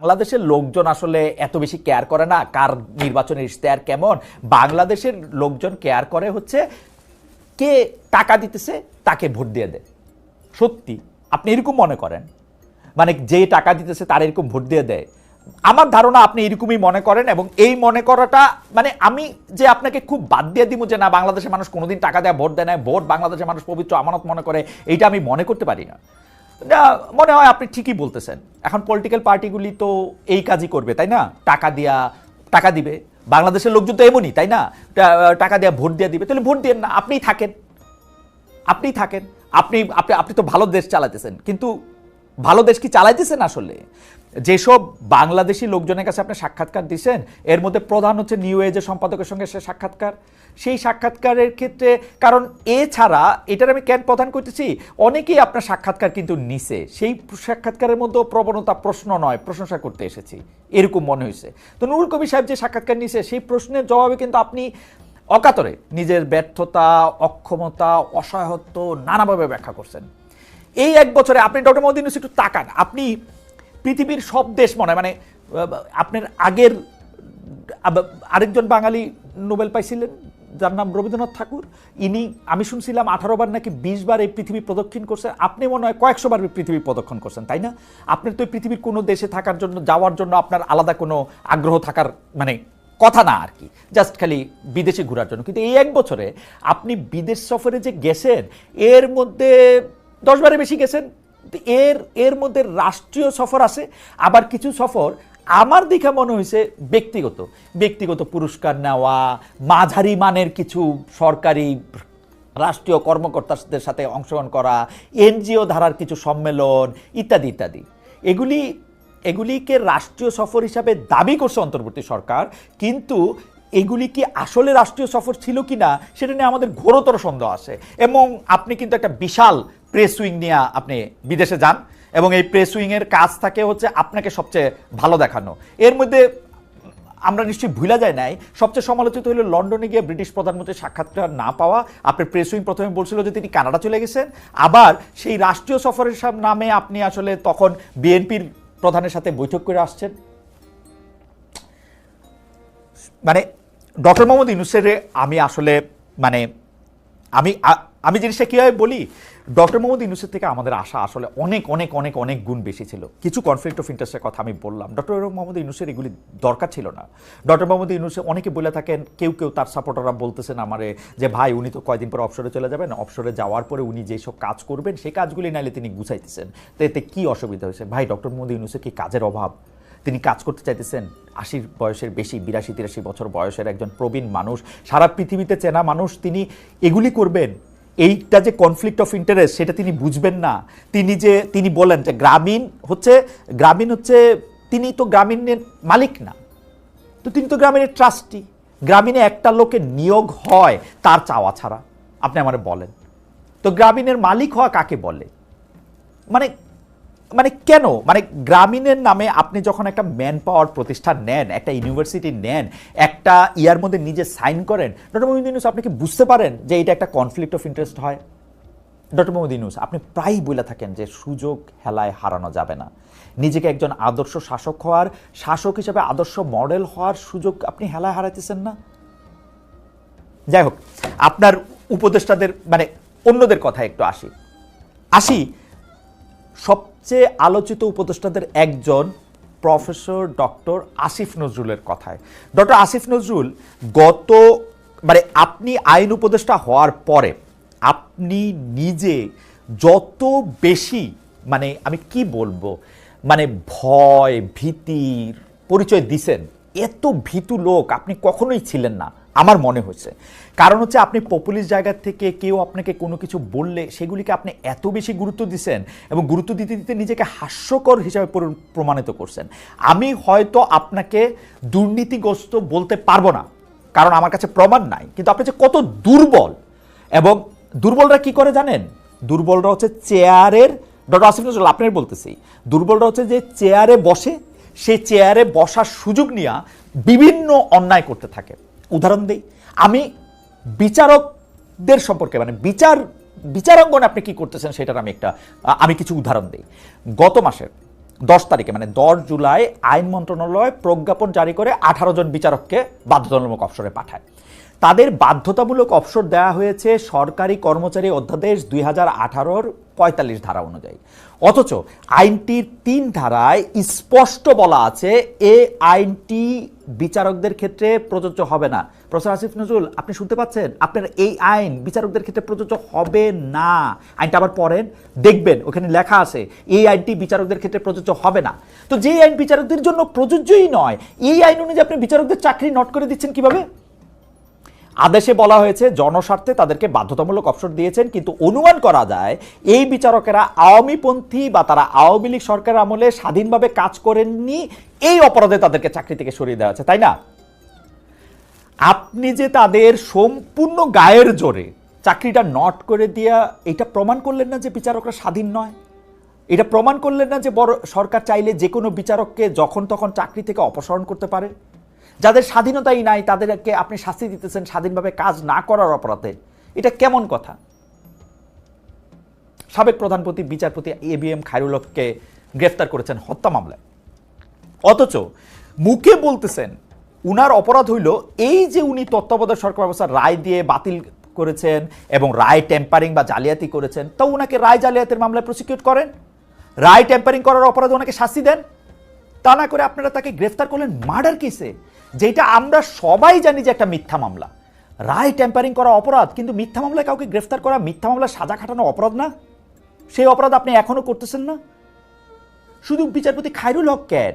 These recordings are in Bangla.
বাংলাদেশের লোকজন আসলে এত বেশি কেয়ার করে না, কার নির্বাচনের ইশতেহার কেমন। বাংলাদেশের লোকজন কেয়ার করে হচ্ছে কে টাকা দিতেছে, তাকে ভোট দিয়ে দেয়। সত্যি, আপনি এরকম মনে করেন? মানে যে টাকা দিতেছে, তার এরকম ভোট দিয়ে দেয়। আমার ধারণা আপনি এরকমই মনে করেন এবং এই মনে করাটা মানে আমি যে আপনাকে খুব বাদ দিয়ে দিব যে না, বাংলাদেশের মানুষ কোনোদিন টাকা দেয়, ভোট দেয় না ভোট বাংলাদেশের মানুষ পবিত্র আমানত মনে করে, এইটা আমি মনে করতে পারি না না। মনে হয় আপনি ঠিকই বলতেছেন। এখন পলিটিক্যাল পার্টিগুলি তো এই কাজই করবে, তাই না? টাকা দিয়া টাকা দিবে। বাংলাদেশের লোকজন তো এমনই, তাই না? টাকা দেওয়া ভোট দিয়ে দিবে। তাহলে ভোট দিয়ে না, আপনিই থাকেন। আপনিই থাকেন। আপনি আপনি আপনি তো ভালো দেশ চালাতেছেন। কিন্তু ভালো দেশ কি চালাইতেছেন আসলে? যেসব বাংলাদেশি লোকজনের কাছে আপনি সাক্ষাৎকার দিচ্ছেন এর মধ্যে প্রধান হচ্ছে নিউ এজের সম্পাদকের সঙ্গে সে সাক্ষাৎকার। সেই সাক্ষাৎকারের ক্ষেত্রে, কারণ এছাড়া এটার আমি কেন প্রধান করতেছি, অনেকেই আপনার সাক্ষাৎকার কিন্তু নিছে। সেই সাক্ষাৎকারের মধ্যেও প্রবণতা প্রশ্ন নয়, প্রশংসা করতে এসেছি। এরকম মনে হয়েছে। তো নুরুল কবি সাহেব যে সাক্ষাৎকার নিছে, সেই প্রশ্নের জবাবে কিন্তু আপনি অকাতরে নিজের ব্যর্থতা, অক্ষমতা, অসহায়ত্ব নানাভাবে ব্যাখ্যা করছেন। এই এক বছরে আপনি ডক্টর মোদী ইউনুস একটু তাকান। আপনি পৃথিবীর সব দেশ মনে হয় মানে আপনার আগের আরেকজন বাঙালি নোবেল পাইছিলেন, যার নাম রবীন্দ্রনাথ ঠাকুর। ইনি, আমি শুনছিলাম আঠারো বার নাকি বিশ বার এই পৃথিবী প্রদক্ষিণ করছেন আপনি মনে হয় কয়েকশো বার পৃথিবী প্রদক্ষিণ করছেন, তাই না? আপনার তো পৃথিবীর কোনো দেশে থাকার জন্য, যাওয়ার জন্য আপনার আলাদা কোনো আগ্রহ থাকার মানে কথা না আর কি। জাস্ট খালি বিদেশে ঘোরার জন্য। কিন্তু এই এক বছরে আপনি বিদেশ সফরে যে গেছেন, এর মধ্যে দশবারে বেশি গেছেন। এর এর মধ্যে রাষ্ট্রীয় সফর আছে, আবার কিছু সফর আমার দেখা মনে হয়েছে ব্যক্তিগত। ব্যক্তিগত পুরস্কার নেওয়া, মাঝারি মানের কিছু সরকারি রাষ্ট্রীয় কর্মকর্তাদের সাথে অংশগ্রহণ করা, এনজিও ধারার কিছু সম্মেলন, ইত্যাদি ইত্যাদি। এগুলি, এগুলিকে রাষ্ট্রীয় সফর হিসাবে দাবি করছে অন্তর্বর্তী সরকার, কিন্তু এগুলি কি আসলে রাষ্ট্রীয় সফর ছিল কি না সেটা নিয়ে আমাদের ঘোরতর সন্দেহ আছে। এবং আপনি কিন্তু একটা বিশাল প্রেস উইং নিয়ে আপনি বিদেশে যান এবং এই প্রেস উইংয়ের কাজ থাকে হচ্ছে আপনাকে সবচেয়ে ভালো দেখানো। এর মধ্যে আমরা নিশ্চয়ই ভুলা যায় নাই, সবচেয়ে সমালোচিত হলো লন্ডনে গিয়ে ব্রিটিশ প্রধানমন্ত্রীর সাক্ষাৎকার না পাওয়া। আপনার প্রেস উইং প্রথমে বলছিল যে তিনি কানাডা চলে গেছেন। আবার সেই রাষ্ট্রীয় সফরের সাম- নামে আপনি আসলে তখন বিএনপির প্রধানের সাথে বৈঠক করে আসছেন। মানে ডক্টর মোহাম্মদ ইউনুসের আমি আসলে মানে আমি আমি জিনিসটা কীভাবে বলি? ডক্টর মোহাম্মদ ইউনুসের থেকে আমাদের আশা আসলে অনেক অনেক অনেক অনেক গুণ বেশি ছিল। কিছু কনফ্লিক্ট অফ ইন্টারেস্টের কথা আমি বললাম। ডক্টর মোহাম্মদ ইউনুসের এগুলি দরকার ছিল না। ডক্টর মোহাম্মদ ইউনুসে অনেকে বলে থাকেন, কেউ কেউ তার সাপোর্টাররা বলতেছেন আমারে যে, ভাই, উনি তো কয়দিন পর অবসরে চলে যাবেন। অবসরে যাওয়ার পরে উনি যেসব কাজ করবেন, সেই কাজগুলি নাইলে তিনি গুছাইতেছেন। তো এতে কী অসুবিধা হয়েছে? ভাই, ডক্টর মোহাম্মদ ইউনুসের কি কাজের অভাব? তিনি কাজ করতে চাইতেছেন আশির বয়সের বেশি, বিরাশি, তিরাশি বছর বয়সের একজন প্রবীণ মানুষ। সারা পৃথিবীতে চেনা মানুষ, তিনি এগুলি করবেন। এইটা যে কনফ্লিক্ট অফ ইন্টারেস্ট সেটা তিনি বুঝবেন না। তিনি যে, তিনি বলেন যে গ্রামীণ হচ্ছে গ্রামীণ হচ্ছে, তিনি তো গ্রামীণের মালিক না। তো তিনি তো গ্রামীণের ট্রাস্টি গ্রামীণে একটা লোকের নিয়োগ হয়, তার চাওয়া ছাড়া। আপনি আমার বলেন। তো গ্রামীণের মালিক হওয়া কাকে বলে? মানে মানে কেন? মানে গ্রামীণের নামে আপনি যখন একটা ম্যান পাওয়ার প্রতিষ্ঠান নেন, একটা ইউনিভার্সিটি নেন, একটা ইয়ার মধ্যে নিজে সাইন করেন ডক্টর মোহাম্মদ ইউনুস, আপনি কি বুঝতে পারেন যে এটা একটা কনফ্লিক্ট অফ ইন্টারেস্ট হয়? ডক্টর মোহাম্মদ ইউনুস, আপনি প্রায়ই বলে থাকেন যে সুযোগ হেলায় হারানো যাবে না। নিজেকে একজন আদর্শ শাসক হওয়ার, শাসক হিসেবে আদর্শ মডেল হওয়ার সুযোগ আপনি হেলায় হারাইতেছেন না? যাই হোক, আপনার উপদেষ্টাদের মানে অন্যদের কথা একটু আসি। আসি সবচেয়ে আলোচিত উপদেষ্টাদের একজন প্রফেসর ডক্টর আসিফ নজরুলের কথায়। ডক্টর আসিফ নজরুল, গত মানে আপনি আইন উপদেষ্টা হওয়ার পরে আপনি নিজে যত বেশি মানে আমি কি বলব মানে ভয় ভীতির পরিচয় দিছেন, এত ভীতু লোক আপনি কখনোই ছিলেন না। আমার মনে হয়েছে। কারণ হচ্ছে আপনি পপুলিস্ট জায়গা থেকে কেউ আপনাকে কোনো কিছু বললে সেগুলিকে আপনি এত বেশি গুরুত্ব দিচ্ছেন এবং গুরুত্ব দিতে দিতে নিজেকে হাস্যকর হিসাবে প্রমাণিত করছেন। আমি হয়তো আপনাকে দুর্নীতিগ্রস্ত বলতে পারব না, কারণ আমার কাছে প্রমাণ নাই। কিন্তু আপনি যে কত দুর্বল এবং দুর্বলরা কি করে জানেন? দুর্বলরা হচ্ছে চেয়ারের, ডক্টর আসিফ নজরুল আপনার বলতেছি। দুর্বলরা হচ্ছে যে চেয়ারে বসে সে চেয়ারে বসার সুযোগ নিয়ে বিভিন্ন অন্যায় করতে থাকে। উদাহরণ দেই। আমি বিচারকদের সম্পর্কে মানে বিচার, বিচারাঙ্গনে আপনি কি করতেছেন সেটার আমি একটা আমি কিছু উদাহরণ দিই। গত মাসের দশ তারিখে মানে দশ জুলাই, আইন মন্ত্রণালয় প্রজ্ঞাপন জারি করে আঠারো জন বিচারককে বাধ্যতামূলক অবসরে পাঠায়। তাদের বাধ্যতামূলক অবসর দেওয়া হয়েছে সরকারি কর্মচারী অধ্যাদেশ দুই হাজার আঠারোর পঁয়তাল্লিশ ধারা অনুযায়ী। অথচ আইনটির তিন ধারায় স্পষ্ট বলা আছে, এ আইনটি বিচারকদের ক্ষেত্রে প্রযোজ্য হবে না। প্রফেসর আসিফ নজরুল, আপনি শুনতে পাচ্ছেন? আপনার এই আইন বিচারকদের ক্ষেত্রে প্রযোজ্য হবে না। আইনটা আবার পড়েন, দেখবেন, ওখানে লেখা আছে এই আইনটি বিচারকদের ক্ষেত্রে প্রযোজ্য হবে না। তো যে আইন বিচারকদের জন্য প্রযোজ্যই নয়, এই আইন অনুযায়ী আপনি বিচারকদের চাকরি নট করে দিচ্ছেন কীভাবে? আদেশে বলা হয়েছে, জনস্বার্থে তাদেরকে বাধ্যতামূলক অবসর দিয়েছেন, কিন্তু অনুমান করা যায় এই বিচারকেরা আওয়ামীপন্থী বা তারা আওয়ামী লীগ সরকার আমলে স্বাধীনভাবে কাজ করেননি, এই অপরাধে তাদেরকে চাকরি থেকে সরিয়ে দেওয়া হয়েছে, তাই না? আপনি যে তাদের সম্পূর্ণ গায়ের জোরে চাকরিটা নট করে দিয়া এটা প্রমাণ করলেন না যে বিচারকরা স্বাধীন নয়? এটা প্রমাণ করলেন না যে বড় সরকার চাইলে যে কোনো বিচারককে যখন তখন চাকরি থেকে অপসারণ করতে পারে? যাদের স্বাধীনতাই নাই, তাদেরকে আপনি শাস্তি দিতেছেন স্বাধীনভাবে কাজ না করার অপরাধে। এটা কেমন কথা? সাবেক প্রধানপতি, বিচারপতি এ বি এম খায়রুল হককে গ্রেফতার করেছেন হত্যা মামলায়। অথচ মুখে বলতেছেন, উনার অপরাধ হইল এই যে উনি তত্ত্বাবধায়ক সরকার ব্যবস্থার রায় দিয়ে বাতিল করেছেন এবং রায় টেম্পারিং বা জালিয়াতি করেছেন, তো উনাকে রায় জালিয়াতির মামলায় প্রসিকিউট করেন? রায় টেম্পারিং করার অপরাধে ওনাকে শাস্তি দেন? তা না করে আপনারা তাকে গ্রেফতার করলেন মার্ডার কেসে যেটা আমরা সবাই জানি যে একটা মিথ্যা মামলা। রায় ট্যাম্পারিং করা অপরাধ, কিন্তু মিথ্যা মামলায় কাউকে গ্রেফতার করা, মিথ্যা মামলা সাজা খাটানো অপরাধ না? সেই অপরাধ আপনি এখনও করতেছেন না? শুধু বিচারপতি খায়রুল হক ক্যাট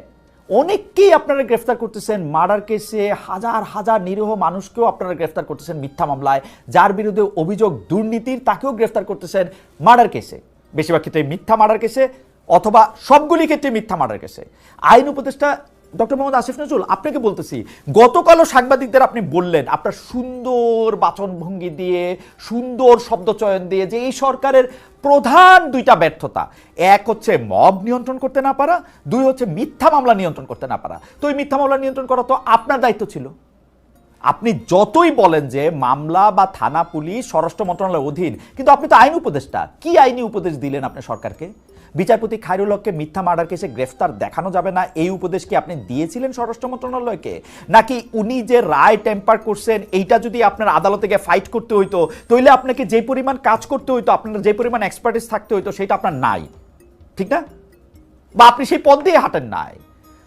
অনেককেই আপনারা গ্রেফতার করতেছেন মার্ডার কেসে, হাজার হাজার নিরীহ মানুষকেও আপনারা গ্রেফতার করতেছেন মিথ্যা মামলায়, যার বিরুদ্ধে অভিযোগ দুর্নীতির তাকেও গ্রেফতার করতেছেন মার্ডার কেসে। বেশিরভাগ ক্ষেত্রে মিথ্যা মার্ডার কেসে অথবা সবগুলি ক্ষেত্রে মিথ্যা মার্ডার কেসে। আইন উপদেষ্টা ডক্টর মোহাম্মদ আসিফ নজরুল, আপনাকে বলতেছি, গতকালও সাংবাদিকদের আপনি বললেন, আপনার সুন্দর বাচনভঙ্গি দিয়ে, সুন্দর শব্দচয়ন দিয়ে যে এই সরকারের প্রধান দুইটা ব্যর্থতা। এক হচ্ছে মব নিয়ন্ত্রণ করতে না পারা, দুই হচ্ছে মিথ্যা মামলা নিয়ন্ত্রণ করতে না পারা। তো এই মিথ্যা মামলা নিয়ন্ত্রণ করা তো আপনার দায়িত্ব ছিল। আপনি যতই বলেন যে মামলা বা থানা, পুলিশ, স্বরাষ্ট্র মন্ত্রণালয়ের অধীন, কিন্তু আপনি তো আইন উপদেষ্টা, কি আইনি উপদেশ দিলেন আপনি সরকারকে? বিচারপতি খায়রুল হককে মিথ্যা মার্ডার কেসে গ্রেফতার দেখানো যাবে না। এই উপদেশ কি আপনি দিয়েছিলেন স্বরাষ্ট্র মন্ত্রণালয়কে? নাকি উনি যে রায় টেম্পার করছেন, এইটা যদি আপনার আদালতে গিয়ে ফাইট করতে হইতো তাহলে আপনাকে যে পরিমাণ কাজ করতে হইতো, আপনার যে পরিমাণ এক্সপার্টিস থাকতে হইতো, সেটা আপনার নাই। ঠিক না? বা আপনি সেই পদ দিয়ে হাঁটেন নাই।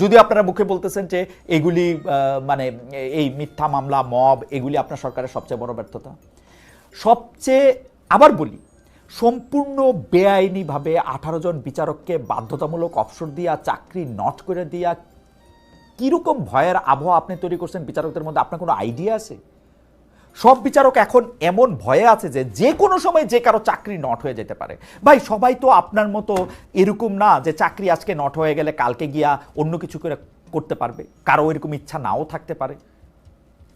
যদি আপনারা মুখে বলতেছেন যে এগুলি মানে এই মিথ্যা মামলা, মব, এগুলি আপনার সরকারের সবচেয়ে বড় ব্যর্থতা। সবচেয়ে আবার বলি, সম্পূর্ণ বেআইনিভাবে আঠারো জন বিচারককে বাধ্যতামূলক অবসর দিয়া, চাকরি নট করে দিয়া, কীরকম ভয়ের আবহাওয়া আপনি তৈরি করছেন বিচারকদের মধ্যে? আপনার কোনো আইডিয়া আছে? সব বিচারক এখন এমন ভয়ে আছে যে যে কোনো সময় যে কারও চাকরি নট হয়ে যেতে পারে। ভাই, সবাই তো আপনার মতো এরকম না যে চাকরি আজকে নট হয়ে গেলে কালকে গিয়া অন্য কিছু করে করতে পারবে। কারও এরকম ইচ্ছা নাও থাকতে পারে।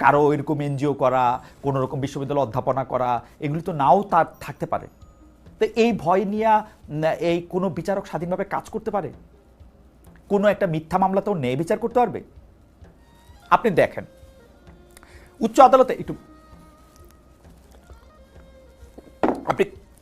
কারও এরকম এনজিও করা, কোনো রকম বিশ্ববিদ্যালয় অধ্যাপনা করা, এগুলি তো নাও তার থাকতে পারে। তো এই ভয় নিয়ে এই কোনো বিচারক স্বাধীনভাবে কাজ করতে পারে? কোনো একটা মিথ্যা মামলাতেও ন্যায় বিচার করতে পারবে? আপনি দেখেন, উচ্চ আদালতে একটু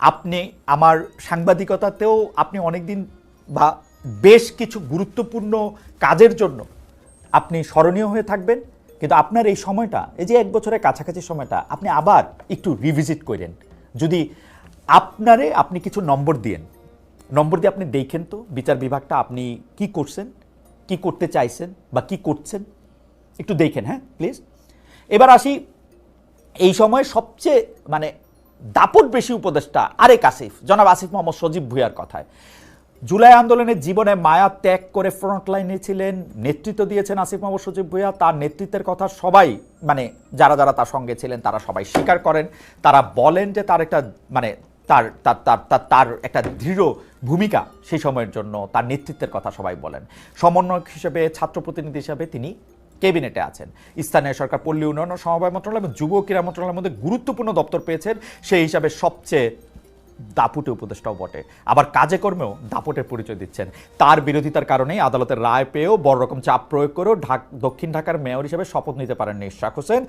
আপনি আমার সাংবাদিকতাতেও আপনি অনেকদিন বা বেশ কিছু গুরুত্বপূর্ণ কাজের জন্য আপনি স্মরণীয় হয়ে থাকবেন। কিন্তু আপনার এই সময়টা, এই যে এক বছরের কাছাকাছি সময়টা, আপনি আবার একটু রিভিজিট করেন। যদি আপনারে আপনি কিছু নম্বর দিয়েন, নম্বর দিয়ে আপনি দেখেন তো বিচার বিভাগটা আপনি কি করছেন, কি করতে চাইছেন বা কি করছেন, একটু দেখেন হ্যাঁ প্লিজ এবার আসি, এই সময় সবচেয়ে মানে দাপট বেশি উপদেষ্টা আরেক আসিফ। জনাব আসিফ মোহাম্মদ সজীব ভুইয়ার কথায়। জুলাই আন্দোলনের জীবনে মায়া ত্যাগ করে ফ্রন্ট লাইনে ছিলেন, নেতৃত্ব দিয়েছেন আসিফ মোহাম্মদ সজীব ভুইয়া। তার নেতৃত্বের কথা সবাই মানে যারা যারা তার সঙ্গে ছিলেন, তারা সবাই স্বীকার করেন। তারা বলেন যে তার একটা মানে তার তার তার তার একটা দৃঢ় ভূমিকা সেই সময়ের জন্য তার নেতৃত্বের কথা সবাই বলেন। সমন্বয়ক হিসেবে, ছাত্র প্রতিনিধি হিসেবে তিনি ক্যাবিনেটে আছেন। স্থানীয় সরকার, পল্লী উন্নয়ন ও সমবায় মন্ত্রণালয় এবং যুব ক্রীড়া মন্ত্রণালয়ের মধ্যে গুরুত্বপূর্ণ দপ্তর পেয়েছেন। সেই হিসাবে সবচেয়ে দাপুটে উপদেষ্টাও বটে। আবার কাজে কর্মেও দাপটের পরিচয় দিচ্ছেন। তার বিরোধিতার কারণেই আদালতের রায় পেয়েও বড় রকম চাপ প্রয়োগ করেও ঢাক, দক্ষিণ ঢাকার মেয়র হিসেবে শপথ নিতে পারেন ইশরাক হোসেন।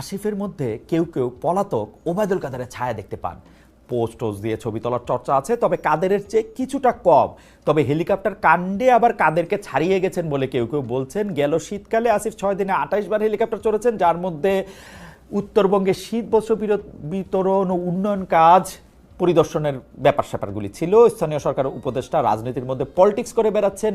আসিফের মধ্যে কেউ কেউ পলাতক ওবায়দুল কাদেরের ছায়া দেখতে পান। পোস্ট টোস্ট দিয়ে ছবি তোলার চর্চা আছে, তবে কাদেরের চেয়ে কিছুটা কম। তবে হেলিকপ্টার কাণ্ডে আবার কাদেরকে ছাড়িয়ে গেছেন বলে কেউ কেউ বলছেন। গেল শীতকালে আসিফ ছয় দিনে আঠাইশ বার হেলিকপ্টার চড়েছেন, যার মধ্যে উত্তরবঙ্গে শীত বস্ত্র বিতরণ ও উন্নয়ন কাজ পরিদর্শনের ব্যাপার স্যাপারগুলি ছিল। স্থানীয় সরকার উপদেষ্টা রাজনীতির মধ্যে পলিটিক্স করে বেড়াচ্ছেন।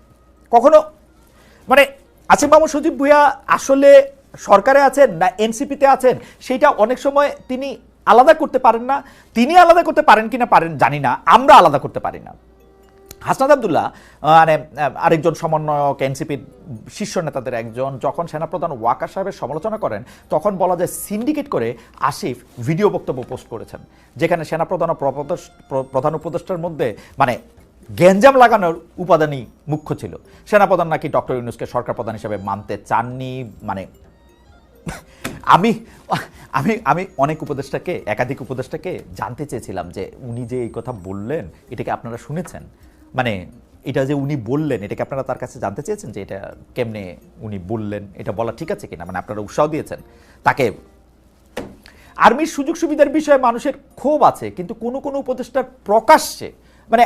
কখনো? মানে আসিফ মাহমুদ সজীব ভুইয়া আসলে সরকারে আছেন না এনসিপিতে আছেন সেটা অনেক সময় তিনি আলাদা করতে পারেন না। তিনি আলাদা করতে পারেন কিনা পারেন জানি না, আমরা আলাদা করতে পারি না। হাসনাদ আবদুল্লাহ মানে আরেকজন সমন্বয়ক, এনসিপির শীর্ষ নেতাদের একজন, যখন সেনাপ্রধান ওয়াকার সাহেবের সমালোচনা করেন, তখন বলা যায় সিন্ডিকেট করে আসিফ ভিডিও বক্তব্য পোস্ট করেছেন, যেখানে সেনাপ্রধান ও প্রধান উপদেষ্টার মধ্যে মানে গ্যাঞ্জাম লাগানোর উপাদানই মুখ্য ছিল। সেনাপ্রধান নাকি ডক্টর ইউনুসকে সরকার প্রধান হিসেবে মানতে চাননি? মানে আমি আমি আমি অনেক উপদেষ্টাকে, একাধিক উপদেষ্টাকে জানতে চেয়েছিলাম যে উনি যে এই কথা বললেন এটাকে আপনারা শুনেছেন? মানে এটা যে উনি বললেন এটাকে আপনারা তার কাছে জানতে চেয়েছেন যে এটা কেমনে উনি বললেন? এটা বলা ঠিক আছে কিনা? মানে আপনারা উৎসাহ দিয়েছেন। তাকে, আর্মির সুযোগ সুবিধার বিষয়ে মানুষের ক্ষোভ আছে, কিন্তু কোনো কোনো উপদেষ্টার প্রকাশ্যে মানে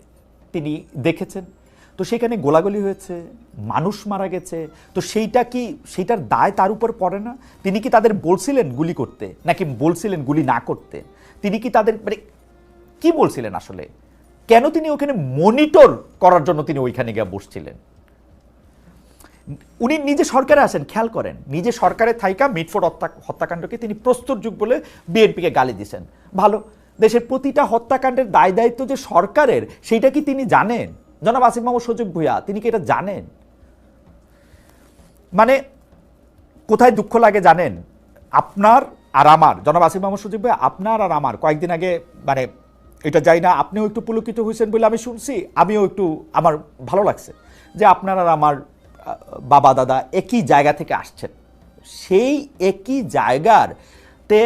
তিনি দেখেছেন। তো সেখানে গোলাগুলি হয়েছে, মানুষ মারা গেছে। তো সেইটা কি, সেইটার দায় তার উপর পড়ে না? তিনি কি তাদের বলছিলেন গুলি করতে, নাকি বলছিলেন গুলি না করতে? তিনি কি তাদের মানে কি বলছিলেন আসলে? কেন তিনি ওখানে মনিটর করার জন্য তিনি ওইখানে গিয়ে বসছিলেন? উনি নিজে সরকারে আসেন, খেয়াল করেন। নিজে সরকারে থাইকা মিটফোর্ড হত্যা, হত্যাকাণ্ডকে তিনি প্রস্তুর যুগ বলে বিএনপিকে গালি দিছেন ভালো। দেশের প্রতিটা হত্যাকাণ্ডের দায় দায়িত্ব যে সরকারের, সেইটা কি তিনি জানেন? জনাব আসিফ মাহমুদ সজীব ভুইয়া, তিনি কি এটা জানেন? মানে কোথায় দুঃখ লাগে জানেন? আপনার আর আমার, জনাব আসিফ মাহমুদ সজীব ভাই আপনার আর আমার, কয়েকদিন আগে মানে এটা যাই না, আপনিও একটু পুলকিত হয়েছেন বলে আমি শুনছি, আমিও একটু, আমার ভালো লাগছে যে আপনার আর আমার বাবা, দাদা একই জায়গা থেকে আসছেন। সেই একই জায়গার তে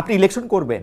আপনি ইলেকশন করবেন।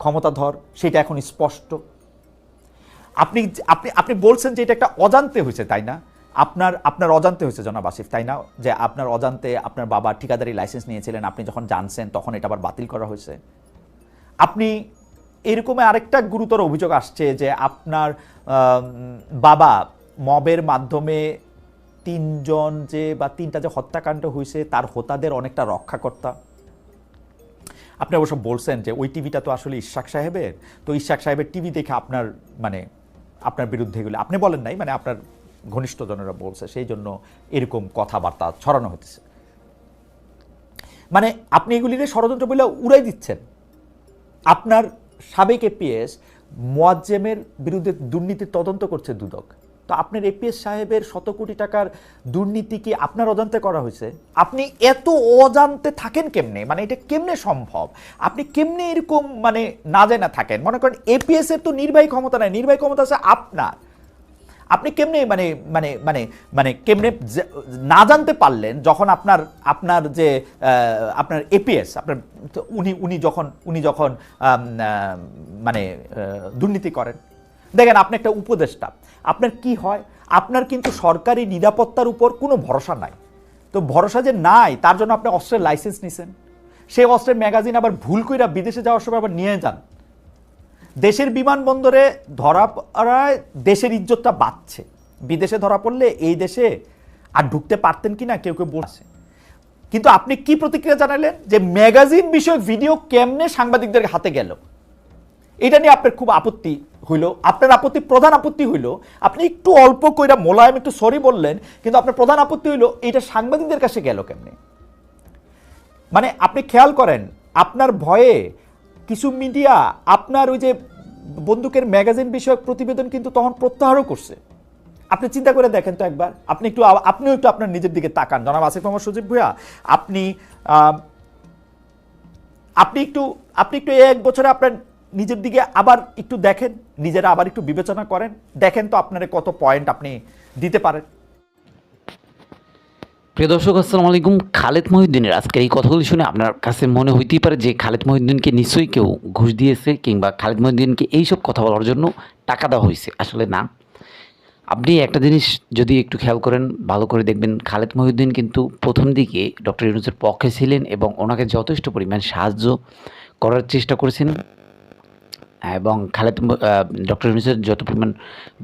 ক্ষমতাধর, সেটা এখন স্পষ্ট। আপনি আপনি আপনি বলছেন যে এটা একটা অজান্তে হয়েছে, তাই না? আপনার আপনার অজান্তে হয়েছে, জনাব আসিফ, তাই না? যে আপনার অজান্তে আপনার বাবা ঠিকাদারি লাইসেন্স নিয়েছিলেন, আপনি যখন জানছেন, তখন এটা আবার বাতিল করা হয়েছে। আপনি এরকম আরেকটা গুরুতর অভিযোগ আসছে যে আপনার বাবা মবের মাধ্যমে তিনজন যে বা তিনটা যে হত্যাকাণ্ড হয়েছে, তার হোতাদের অনেকটা রক্ষাকর্তা। আপনি অবশ্য বলছেন যে ওই টিভিটা তো আসলে ইশাক সাহেবের। তো ইশাক সাহেবের টিভি দেখে আপনার মানে আপনার বিরুদ্ধে এগুলো, আপনি বলেন নাই মানে আপনার ঘনিষ্ঠজনেরা বলছে, সেই জন্য এরকম কথাবার্তা ছড়ানো হতেছে মানে আপনি এগুলিকে ষড়যন্ত্র বলে উড়াই দিচ্ছেন। আপনার সাবেক এপিএস মোয়াজ্জেমের বিরুদ্ধে দুর্নীতির তদন্ত করছে দুদক। তো আপনার এপিএস সাহেবের শত কোটি টাকার দুর্নীতি কি আপনার অজান্তে করা হয়েছে? আপনি এত অজান্তে থাকেন কেমনে? মানে এটা কেমনে সম্ভব? আপনি কেমনে এরকম মানে না জানা থাকেন? মনে করেন এপিএস এর তো নির্বাহী ক্ষমতা নাই, নির্বাহী ক্ষমতা আছে আপনার। আপনি কেমনে মানে মানে মানে মানে কেমনে না জানতে পারলেন যখন আপনার আপনার যে আপনার এপিএস আপনার উনি উনি যখন উনি যখন মানে দুর্নীতি করেন? দেখেন, আপনি একটা উপদেষ্টা, আপনার কি হয়? আপনার কিন্তু সরকারি নিরাপত্তার উপর কোনো ভরসা নাই। তো ভরসা যে নাই, তার জন্য আপনি অস্ত্রের লাইসেন্স নিছেন। সেই অস্ত্রের ম্যাগাজিন আবার ভুল কইরা বিদেশে যাওয়ার সময় আবার নিয়ে যান। দেশের বিমানবন্দরে ধরা পড়ায় দেশের ইজ্জতটা বাড়ছে। বিদেশে ধরা পড়লে এই দেশে আর ঢুকতে পারতেন কি না কেউ কেউ বলছে। কিন্তু আপনি কি প্রতিক্রিয়া জানালেন? যে ম্যাগাজিন বিষয়ক ভিডিও কেমনে সাংবাদিকদের হাতে গেল? এটা নিয়ে আপনার খুব আপত্তি। হইল, আপনার আপত্তি, প্রধান আপত্তি হইল, আপনি একটু অল্প কইরা মোলায়েম, একটু সরি বললেন, কিন্তু আপনার প্রধান আপত্তি হইল এটা সাংবাদিকদের কাছে গেল কেমনে? মানে আপনি খেয়াল করেন, আপনার ভয়ে কিছু মিডিয়া, আপনার ওই যে বন্দুকের ম্যাগাজিন বিষয়ক প্রতিবেদন কিন্তু তখন প্রত্যাহারও করছে। আপনি চিন্তা করে দেখেন তো একবার, আপনি একটু আপনিও একটু আপনার নিজের দিকে তাকান। জনাব আসিফ মোহাম্মদ সজীব ভুয়া আপনি আপনি একটু আপনি একটু এক বছরে আপনার নিজের দিকে আবার একটু দেখেন, নিজেরা আবার একটু বিবেচনা করেন, দেখেন তো আপনার কত পয়েন্ট আপনি দিতে পারেন। প্রিয় দর্শক, আসসালামু আলাইকুম। খালেদ মহিউদ্দিনের আজকের এই কথাগুলি শুনে আপনার কাছে মনে হইতেই পারে যে খালেদ মহিউদ্দিনকে নিশ্চয়ই কেউ ঘুষ দিয়েছে কিংবা খালেদ মহিউদ্দিনকে এইসব কথা বলার জন্য টাকা দেওয়া হয়েছে আসলে না। আপনি একটা জিনিস যদি একটু খেয়াল করেন, ভালো করে দেখবেন, খালেদ মহিউদ্দিন কিন্তু প্রথম দিকে ডক্টর ইউনুসের পক্ষে ছিলেন এবং ওনাকে যথেষ্ট পরিমাণ সাহায্য করার চেষ্টা করেছেন। এবং খালেদ ডক্টর ইউনুসের যত পরিমাণ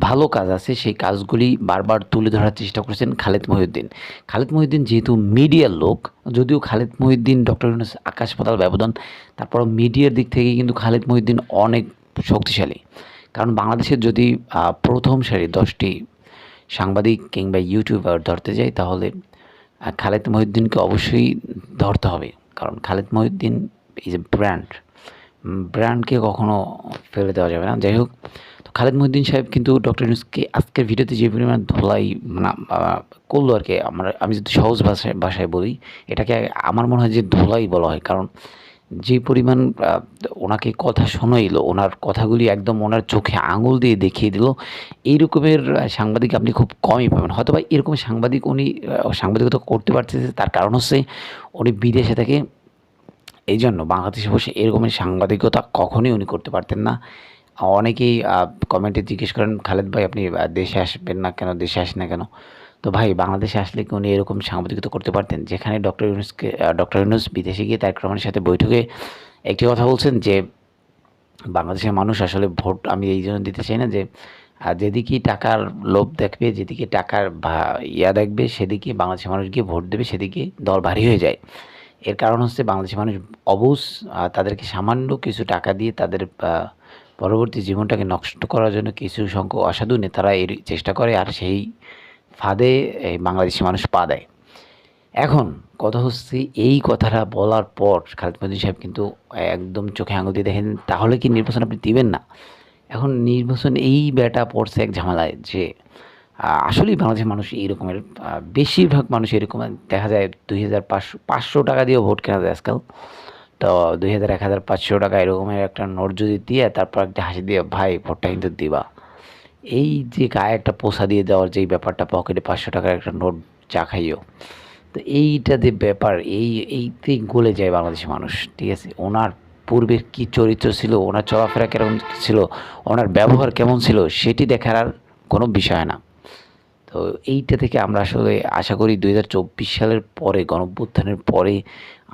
ভালো কাজ আছে, সেই কাজগুলি বারবার তুলে ধরার চেষ্টা করেছেন খালেদ মহিউদ্দিন। খালেদ মহিউদ্দিন যেহেতু মিডিয়ার লোক, যদিও খালেদ মহিউদ্দিন, ডক্টর ইউনুস আকাশ পাতাল ব্যবধান তারপর মিডিয়ার দিক থেকে কিন্তু খালেদ মহিউদ্দিন অনেক শক্তিশালী। কারণ বাংলাদেশের যদি প্রথম সারি দশটি সাংবাদিক কিংবা ইউটিউবার ধরতে যাই, তাহলে খালেদ মহিউদ্দিনকে অবশ্যই ধরতে হবে। কারণ Khaled Mohiuddin is a brand ব্র্যান্ডকে কখনো ফেলে দেওয়া যাবে না। যাই হোক, তো খালেদ মহিউদ্দিন সাহেব কিন্তু ডক্টর ইউনুসকে আজকের ভিডিওতে যে পরিমাণ ধোলাই মানে করল আর কি, আমার, আমি যদি সহজ ভাষায় ভাষায় বলি, এটাকে আমার মনে হয় যে ধোলাই বলা হয়। কারণ যে পরিমাণ ওনাকে কথা শোনাইলো, ওনার কথাগুলি একদম ওনার চোখে আঙুল দিয়ে দেখিয়ে দিল, এই রকমের সাংবাদিক আপনি খুব কমই পাবেন। হয়তো বা এরকম সাংবাদিক উনি সাংবাদিকতা করতে পারতেছে, তার কারণ হচ্ছে উনি বিদেশে থেকে এই জন্য বাংলাদেশে বসে এরকমের সাংবাদিকতা কখনোই উনি করতে পারতেন না। অনেকেই কমেন্টে জিজ্ঞেস করেন, খালেদ ভাই, আপনি দেশে আসবেন না কেন? দেশে আসেন না কেন? তো ভাই, বাংলাদেশে আসলে কি উনি এরকম সাংবাদিকতা করতে পারতেন? যেখানে ডক্টর ইউনুসকে ডক্টর ইউনুস বিদেশে গিয়ে তার রহমানের সাথে বৈঠকে একটি কথা বলছেন যে, বাংলাদেশের মানুষ আসলে ভোট আমি এই জন্য দিতে চাই না যে যেদিকেই টাকার লোভ দেখবে, যেদিকে টাকার ইয়া দেখবে, সেদিকে বাংলাদেশের মানুষ গিয়ে ভোট দেবে, সেদিকে দল ভারী হয়ে যায়। এর কারণ হচ্ছে বাংলাদেশের মানুষ অবুজ তাদেরকে সামান্য কিছু টাকা দিয়ে তাদের পরবর্তী জীবনটাকে নষ্ট করার জন্য কিছু সংখ্যক অসাধু নেতারা এর চেষ্টা করে, আর সেই ফাঁদে এই বাংলাদেশি মানুষ পা দেয়। এখন কথা হচ্ছে এই কথাটা বলার পর খালেদ মহিউদ্দিন সাহেব কিন্তু একদম চোখে আঙুল দিয়ে দেখেন, তাহলে কি নির্বাচন আপনি দিবেন না? এখন নির্বাচন এই ব্যাটা পড়ছে এক ঝামেলায় যে আসলেই বাংলাদেশের মানুষ এই রকমের বেশিরভাগ মানুষ এরকম, দেখা যায় দুই হাজার পাঁচশো পাঁচশো টাকা দিয়েও ভোট কেনা যায় আজকাল। তো দুই হাজার, এক হাজার পাঁচশো টাকা এরকমের একটা নোট যদি দিয়ে তারপর একটা হাসি দিয়ে, ভাই, ভোটটা কিন্তু দিবা। এই যে গায়ে একটা পোষা দিয়ে দেওয়ার যেই ব্যাপারটা, পকেটে পাঁচশো টাকার একটা নোট চা খাইও, তো এইটা যে ব্যাপার, এই, এইতেই গলে যায় বাংলাদেশের মানুষ, ঠিক আছে? ওনার পূর্বের কী চরিত্র ছিল, ওনার চলাফেরা কেমন ছিল, ওনার ব্যবহার কেমন ছিল, সেটি দেখার আর কোনো বিষয় না। তো এইটা থেকে আমরা আসলে আশা করি দুই হাজার চব্বিশ সালের পরে, গণভ্যুত্থানের পরে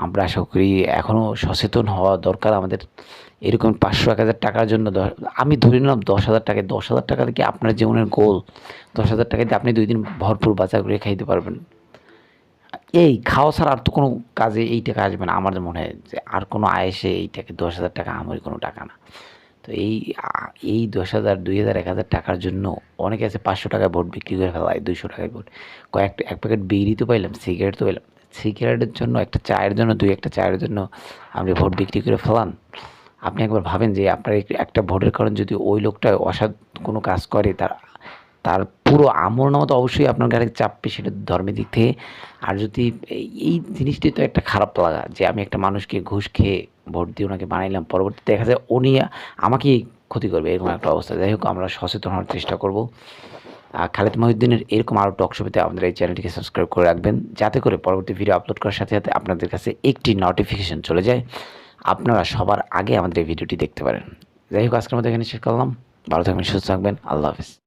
আমরা আশা করি এখনও সচেতন হওয়া দরকার আমাদের। এরকম পাঁচশো এক হাজার টাকার জন্য আমি ধরে নিলাম দশ হাজার টাকায়, দশ হাজার টাকা থেকে আপনার জীবনের গোল, দশ হাজার টাকাতে আপনি দুই দিন ভরপুর বাজার করে খাইতে পারবেন। এই খাওয়া ছাড়া আর তো কোনো কাজে এই টাকা আসবে না। আমার মনে হয় যে আর কোনো আয়েসে এই টাকা, দশ হাজার টাকা আমারই কোনো টাকা না। তো এই এই দশ হাজার, দুই হাজার, এক হাজার টাকার জন্য অনেকে আছে পাঁচশো টাকায় ভোট বিক্রি করে ফেলায় দুইশো টাকায় ভোট কয়েকটা এক প্যাকেট বিড়ি তো পাইলাম, সিগারেট তো পাইলাম। সিগারেটের জন্য একটা চায়ের জন্য, দুই একটা চায়ের জন্য আপনি ভোট বিক্রি করে ফেলান। আপনি একবার ভাবেন যে আপনার একটা ভোটের কারণ যদি ওই লোকটা অসাধ কোনো কাজ করে, তার তার পুরো নামা তো অবশ্যই আপনার গাড়ি চাপবে সেটা ধর্মের দিক থেকে। আর যদি এই- জিনিসটি তো একটা খারাপ লাগা যে আমি একটা মানুষকে ঘুষ খেয়ে ভোট দিয়ে ওনাকে বানাইলাম, পরবর্তীতে দেখা যায় উনি আমাকেই ক্ষতি করবে, এরকম একটা অবস্থা। যাই হোক, আমরা সচেতন হওয়ার চেষ্টা করব। খালেদ মহিউদ্দিনের এরকম আরও টক শো পেতে আমাদের এই চ্যানেলটিকে সাবস্ক্রাইব করে রাখবেন, যাতে করে পরবর্তী ভিডিও আপলোড করার সাথে সাথে আপনাদের কাছে একটি নোটিফিকেশন চলে যায়। আপনারা সবার আগে আমাদের এই ভিডিওটি দেখতে পারেন। যাই হোক, আজকের মতো এখানে শেষ করলাম। ভালো থাকবেন, সুস্থ থাকবেন। আল্লাহ হাফিজ।